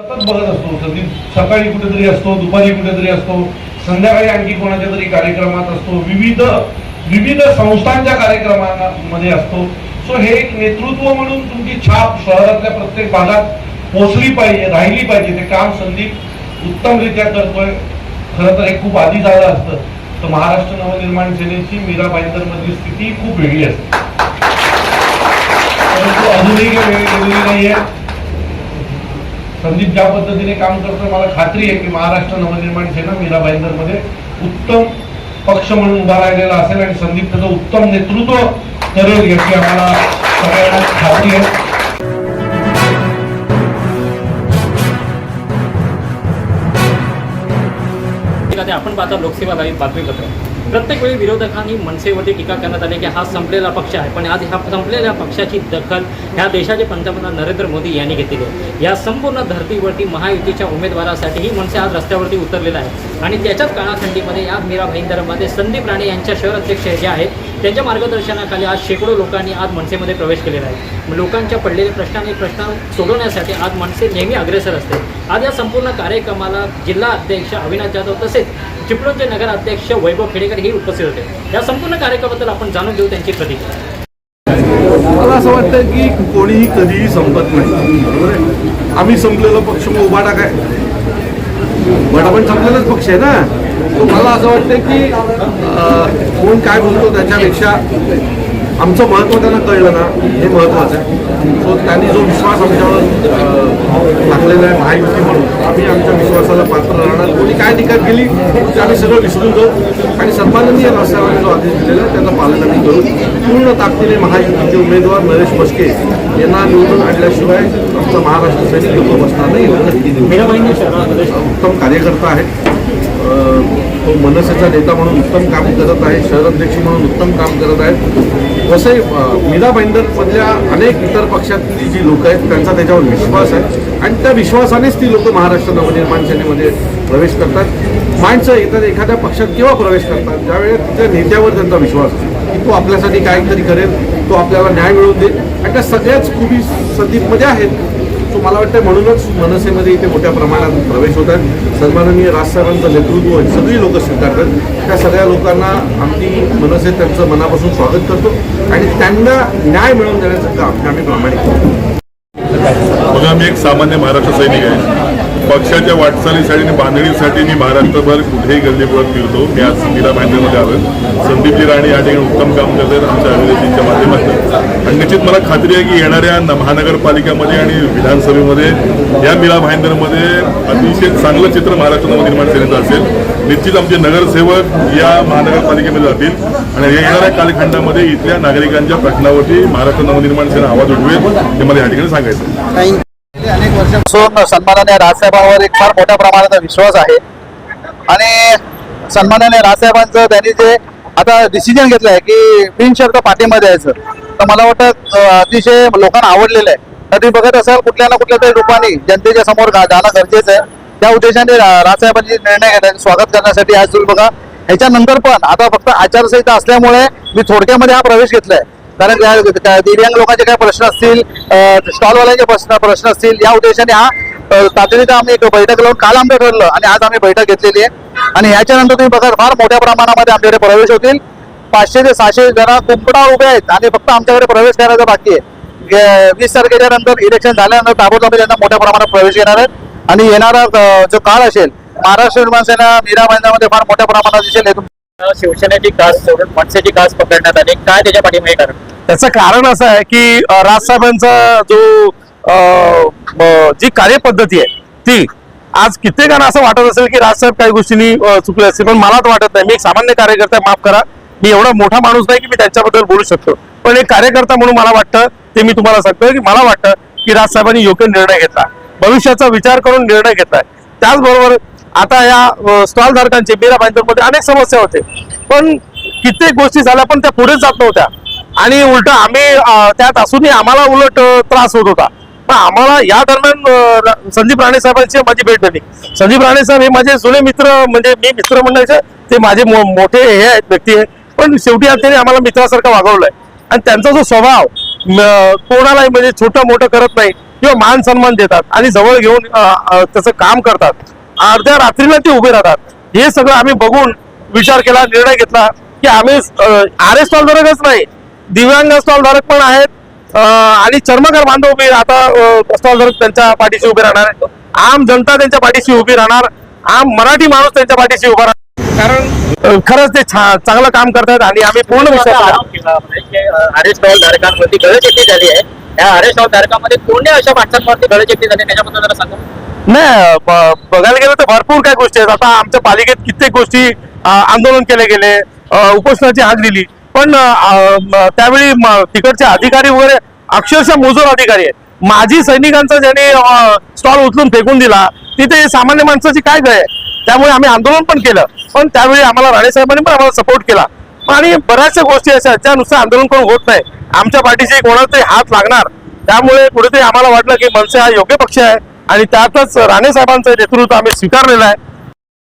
सतत बघत असतो. कधी सकाळी कुठेतरी असतो दुपारी कुठेतरी असतो. संध्याकाळी आणखी कोणाच्या तरी कार्यक्रमात असतो. विविध विविध संस्थांच्या कार्यक्रमांमध्ये असतो. सो हे एक नेतृत्व म्हणून तुमची छाप शहरातल्या प्रत्येक भागात पोचली पाहिजे राहिली पाहिजे. ते काम संदीप उत्तमरित्या करतोय. खरं तर हे खूप आधी झालं असतं. तर महाराष्ट्र नवनिर्माण सेनेची मीरा भाईंदर मधली स्थिती खूप वेगळी असते. परंतु अजूनही काही वेळ गेलेली नाहीये. संदीप ज्या पद्धतीने काम करतो मला खात्री आहे की महाराष्ट्र नवनिर्माण सेना मीरा भाईंदरमध्ये उत्तम पक्ष म्हणून उभा राहिलेला असेल आणि संदीप त्याचं उत्तम नेतृत्व करेल याची आम्हाला सगळ्यांना खात्री आहे. आपण पाहता लोकसेवा लाईव्ह बातमीपत्र. प्रत्येक वेळी विरोधकांनी मनसेवरती टीका करण्यात आली की हा संपलेला पक्ष आहे. पण आज ह्या संपलेल्या पक्षाची दखल ह्या देशाचे पंतप्रधान नरेंद्र मोदी यांनी घेतलेली आहे. या संपूर्ण धर्तीवरती महायुतीच्या उमेदवारासाठीही मनसे आज रस्त्यावरती उतरलेला आहे. आणि त्याच्याच काळाखंडीमध्ये या मीरा भाईंदरमध्ये संदीप राणे यांच्या शहर अध्यक्ष जे आहेत त्यांच्या मार्गदर्शनाखाली आज शेकडो लोकांनी आज मनसेमध्ये प्रवेश केलेला आहे. लोकांच्या पडलेले प्रश्न आणि प्रश्न सोडवण्यासाठी आज मनसे नेहमी अग्रेसर असते. आज या संपूर्ण कार्यक्रमाला जिल्हा अध्यक्ष अविनाश जाधव तसेच चिपळूणचे नगर अध्यक्ष वैभव खेडेकर हे उपस्थित होते. या संपूर्ण कार्यक्रमाबद्दल आपण जाणून घेऊ त्यांची प्रतिक्रिया. मला असं वाटतं की कोणीही कधीही संपत नाही. बरोबर आहे? आम्ही संपलेलो पक्ष मग उभा टाकाय बट पण संपलेलाच पक्ष आहे ना? मला असं वाटतं की कोण काय बोलतो त्याच्यापेक्षा आमचं महत्त्व त्यांना कळलं ना हे महत्त्वाचं आहे. सो त्यांनी जो विश्वास आमच्यावर टाकलेला आहे महायुती म्हणून आम्ही आमच्या विश्वासाला पात्र राहणार. कोणी काय टीका केली ते आम्ही सगळं विसरून जाऊ. आणि सन्माननीय राष्ट्रवादी जो आदेश दिलेला आहे त्याचं पालन आम्ही करू पूर्ण ताकदीने महायुतीचे उमेदवार नरेश मस्के यांना निवडून आणल्याशिवाय आमचा महाराष्ट्र सैनिक लोक बसणार नाही एवढं नक्की देऊ. उत्तम कार्यकर्ता आहे अ, तो मनसेचा नेता म्हणून उत्तम काम करत आहे शहराध्यक्ष म्हणून उत्तम काम करत आहे तसे मीरा भाईंदरमधल्या अनेक इतर पक्षातली जी लोक आहेत त्यांचा त्याच्यावर विश्वास आहे. आणि त्या विश्वासानेच ती लोक महाराष्ट्र नवनिर्माण सेनेमध्ये प्रवेश करतात. माणसं येतात एखाद्या पक्षात केव्हा प्रवेश करतात? ज्यावेळेस तिच्या नेत्यावर त्यांचा विश्वास असतो की तो आपल्यासाठी काहीतरी करेल तो आपल्याला न्याय मिळवून देईल. आणि त्या सगळ्याच खुबी संदीपमध्ये आहेत. सो मला वाटतं म्हणूनच मनसेमध्ये इथे मोठ्या प्रमाणात प्रवेश होत आहे. सन्माननीय राजसाहेबांचं नेतृत्व सगळी लोक स्वीकारतात. त्या सगळ्या लोकांना आम्ही मनसे त्यांचं मनापासून स्वागत करतो आणि त्यांना न्याय मिळवून देण्याचं काम आम्ही प्रामाणिक करतो. बघा मी एक सामान्य महाराष्ट्र सैनिक आहे. पक्षाच्या वाटचालीसाठी आणि बांधणीसाठी मी महाराष्ट्रभर कुठेही गल्लीबोळात फिरतो. मी आज मीरा भाईंदरमध्ये आलो संदीपजी राणे या ठिकाणी उत्तम काम करत आहेत आमच्या अभिनेतीच्या माध्यमातून. आणि निश्चित मला खात्री आहे की येणाऱ्या न- महानगरपालिकामध्ये आणि विधानसभेमध्ये या मीरा भाईंदरमध्ये अतिशय चांगलं चित्र महाराष्ट्र नवनिर्माण केलेलं असेल. निश्चित आमचे नगरसेवक या महानगरपालिकेमध्ये जातील. आणि या येणाऱ्या कालखंडामध्ये इथल्या नागरिकांच्या प्रश्नावरती महाराष्ट्र नवनिर्माण सेना आवाज उठवेल हे मला या ठिकाणी सांगायचं वर्षापासून सन्माननीय राजसाहेबांवर एक फार मोठ्या प्रमाणात विश्वास आहे. आणि सन्माननीय राजसाहेबांचं त्यांनी जे आता डिसिजन घेतलंय की बिनशर्त पाठीमध्ये यायचं तर मला वाटतं अतिशय लोकांना आवडलेलं आहे. तर तुम्ही बघत असाल कुठल्या ना कुठल्या तरी रूपाने जनतेच्या समोर गा- जाणं गरजेचं आहे. त्या उद्देशाने राजसाहेबांनी निर्णय घेतला स्वागत करण्यासाठी आज तुम्ही बघा ह्याच्यानंतर पण आता फक्त आचारसंहिता असल्यामुळे मी थोडक्यामध्ये हा प्रवेश घेतलाय. कारण त्या- दिव्यांग लोकांचे काय प्रश्न असतील स्टॉलवाल्यांचे प्रश्न प्रश्न असतील या उद्देशाने हा तातडीचा आम्ही एक बैठक लावून काल आमचं ठरलं आणि आज आम्ही बैठक घेतलेली आहे. आणि याच्यानंतर तुम्ही बघा फार मोठ्या प्रमाणामध्ये आमच्याकडे प्रवेश होतील. पाचशे ते सहाशे जण कुंपणावर उभे आहेत आणि फक्त आमच्याकडे प्रवेश करायचा बाकी आहे. वीस तारखेच्या नंतर इलेक्शन झाल्यानंतर ताबडतोब त्यांना मोठ्या प्रमाणात प्रवेश घेणार आहेत. आणि येणारा जो काळ असेल महाराष्ट्र निर्माण सेना मीरा भाईंदरमध्ये फार मोठ्या प्रमाणात दिसेल. शिवसेनेची कास सोडून मनसेची कास पकडण्यात आली. काय त्याच्या पाठीमागे कारण? त्याचं कारण असं आहे की राजसाहेबांचा जो जी कार्यपद्धती आहे ती आज कित्येकांना असं वाटत असेल की राजसाहेब काही गोष्टींनी चुकले असतील. पण मला तर वाटत नाही. मी एक सामान्य कार्यकर्ता माफ करा. मी एवढा मोठा माणूस नाही की मी त्यांच्याबद्दल बोलू शकतो. पण एक कार्यकर्ता म्हणून मला वाटतं ते मी तुम्हाला सांगतो की मला वाटतं की राजसाहेबांनी योग्य निर्णय घेतला. भविष्याचा विचार करून निर्णय घेतलाय त्याचबरोबर आता या स्टॉल धारकांचे मीरा अनेक समस्या होते. पण कित्येक गोष्टी झाल्या पण त्या पुढे जात नव्हत्या. आणि उलट आम्ही त्यात असूनही आम्हाला उलट त्रास होत होता. पण आम्हाला या दरम्यान संदीप राणे साहेबांची माझी भेट झाली. संदीप राणे साहेब हे माझे जुने मित्र म्हणजे मी मित्र म्हणायचे ते माझे मो- मोठे हे आहेत व्यक्ती आहेत. पण शेवटी आज त्यांनी आम्हाला मित्रासारखं वागवलंय. आणि त्यांचा जो स्वभाव कोणालाही म्हणजे छोटं मोठं करत नाही किंवा मान सन्मान देतात आणि जवळ घेऊन त्याचं काम करतात. अर्ध्या रात्रीला ते उभे राहतात. हे सगळं आम्ही बघून विचार केला निर्णय घेतला की आम्ही आर एस स्टॉल धारकच नाही. दिव्यांग स्टॉल धारक पण आहेत. आणि चर्मकार बांधव बी आता स्टॉल धारक त्यांच्या पाठीशी उभे राहणार. आम जनता त्यांच्या पाठीशी उभी राहणार. आम मराठी माणूस त्यांच्या पाठीशी उभा राहणार. कारण खरंच ते चांगलं काम करतात आणि आम्ही पूर्ण धारकांवरती गळचेपी झाली आहे या आरे स्टॉल धारकांमध्ये कोणत्या अशा माणसांवरती गळचेपी झाली त्याच्याबद्दल जरा सांगा. नाही ब- बघायला गेलं तर भरपूर काय गोष्टी आहेत. आता आमच्या पालिकेत कित्येक गोष्टी आंदोलन केले गेले उपोषणाची हाक दिली. पण त्यावेळी तिकडचे अधिकारी वगैरे अक्षरशः मोजूर अधिकारी आहेत. माझी सैनिकांचा ज्याने स्टॉल उचलून फेकून दिला तिथे सामान्य माणसाची काय गय त्यामुळे आम्ही आंदोलन पण केलं. पण त्यावेळी आम्हाला राणे साहेबांनी पण आम्हाला सपोर्ट केला. आणि बऱ्याचशा गोष्टी अशा आहेत, ज्या नुसतं आंदोलन करून होत नाही. आमच्या पाठीशी कोणाचाही हात लागणार. त्यामुळे कुठेतरी आम्हाला वाटलं की मनसे हा योग्य पक्ष आहे. आणि त्यातच राणे साहेबांचं नेतृत्व आम्ही स्वीकारलेलं आहे.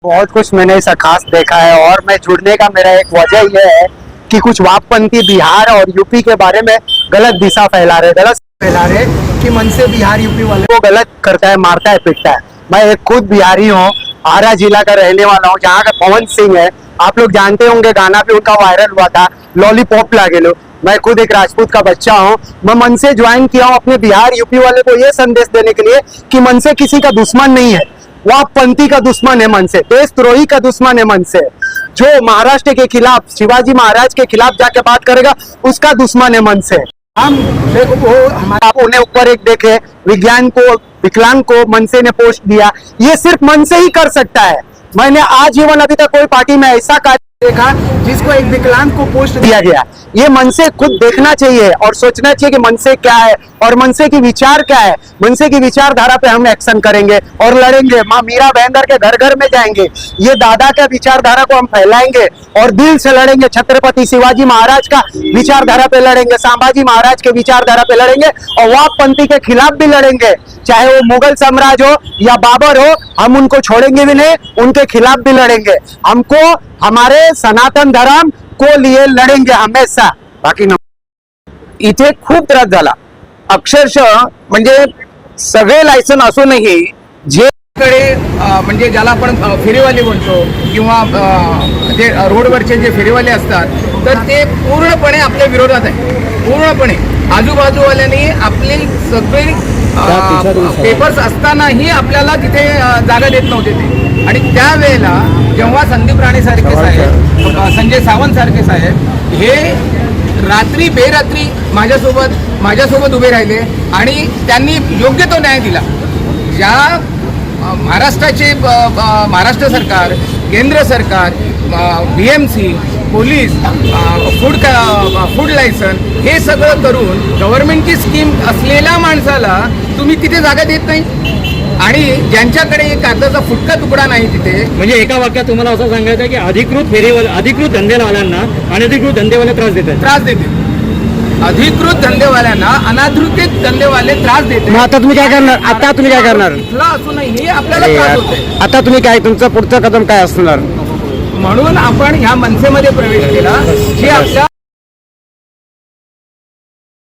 बहुत कुछ मैंने ऐसा खास देखा है और मैं जुड़ने का मेरा एक वजह यह है कि कुछ वामपंथी बिहार और यूपी के बारे में गलत दिशा फैला रहे, गलत फैला रहे कि मन से बिहार यूपी वाले को गलत करता है, मारता है, पीटता है। मैं एक खुद बिहारी हूँ, आरा जिला का रहने वाला हूँ, जहाँ का पवन सिंह है। आप लोग जानते होंगे गाना भी उनका वायरल हुआ था लॉलीपॉप लागे। लो मैं खुद एक राजपूत का बच्चा हूँ। मैं मन से ज्वाइन किया हूँ अपने बिहार यूपी वाले को ये संदेश देने के लिए कि मन से किसी का दुश्मन नहीं है। वह पंथी का दुश्मन है मन से, देशद्रोही का दुश्मन है मन से। जो महाराष्ट्र के खिलाफ, शिवाजी महाराज के खिलाफ जाके बात करेगा, उसका दुश्मन है मन से। हम वो आप उन्हें ऊपर एक देखे, विज्ञान को, विकलांग को मनसे ने पोस्ट दिया। ये सिर्फ़ मन से ही कर सकता है। मैंने आजीवन अभी तक कोई पार्टी में ऐसा कार्य देखा, जिसको एक विकलांग को पोस्ट दिया गया। ये मन से खुद देखना चाहिए और सोचना चाहिए कि मन से क्या है और मन से की विचार क्या है। मन से की विचारधारा पे हम एक्शन करेंगे और लड़ेंगे। माँ मीरा बहनदर के घर घर में जाएँगे। ये दादा का विचारधारा को हम फैलाएँगे और दिल से लड़ेंगे। छत्रपति शिवाजी महाराज का विचारधारा पे लड़ेंगे। संभाजी महाराज के विचारधारा पे लड़ेंगे और वाकपंथी के खिलाफ भी लड़ेंगे। चाहे वो मुगल साम्राज्य हो या बाबर हो, हम उनको छोड़ेंगे भी नहीं, उनके खिलाफ भी लड़ेंगे। हमको हमारे सनातन धर्म को लिए लड़ेंगे हमेशा। बाकी न इथे खूप त्रास झाला. अक्षरशः म्हणजे सगळे लायसन असूनही जे कडे म्हणजे ज्याला आपण फेरीवाले म्हणतो किंवा जे रोडवरचे जे फेरीवाले असतात तर ते पूर्णपणे आपल्या विरोधात आहे पूर्णपणे. आजूबाजूवाल्यांनी आपले सगळे पेपर्स असतानाही आपल्याला तिथे जागा देत नव्हते ते. आणि त्यावेळेला जेव्हा संदीप राणे सारखे साहेब संजय सावंत सारखे साहेब हे रात्री बेरात्री माझ्यासोबत माझ्यासोबत उभे राहिले आणि त्यांनी योग्य तो न्याय दिला. ज्या महाराष्ट्राचे महाराष्ट्र सरकार केंद्र सरकार B M C police food का फूड लायसन हे सगळं करून गव्हर्नमेंटची स्कीम असलेल्या माणसाला तुम्ही तिथे जागा देत नाही? आणि ज्यांच्याकडे कागदाचा फुटका तुकडा नाही तिथे म्हणजे एका वाक्यात तुम्हाला असं सांगायचं आहे की अधिकृत फेरीवाले अधिकृत धंदेवाल्यांना अनधिकृत धंदेवाले त्रास देतात त्रास देते अधिकृत धंदेवाल्यांना अनाधिकृत धंदेवाले त्रास देते मग आता तुम्ही काय करणार? आता तुम्ही काय करणार? इथला असूनही आपल्याला त्रास होते आता तुम्ही काय तुमचं पुढचं कदम काय असणार? म्हणून आपण ह्या मनसेमध्ये प्रवेश केला जे आपल्या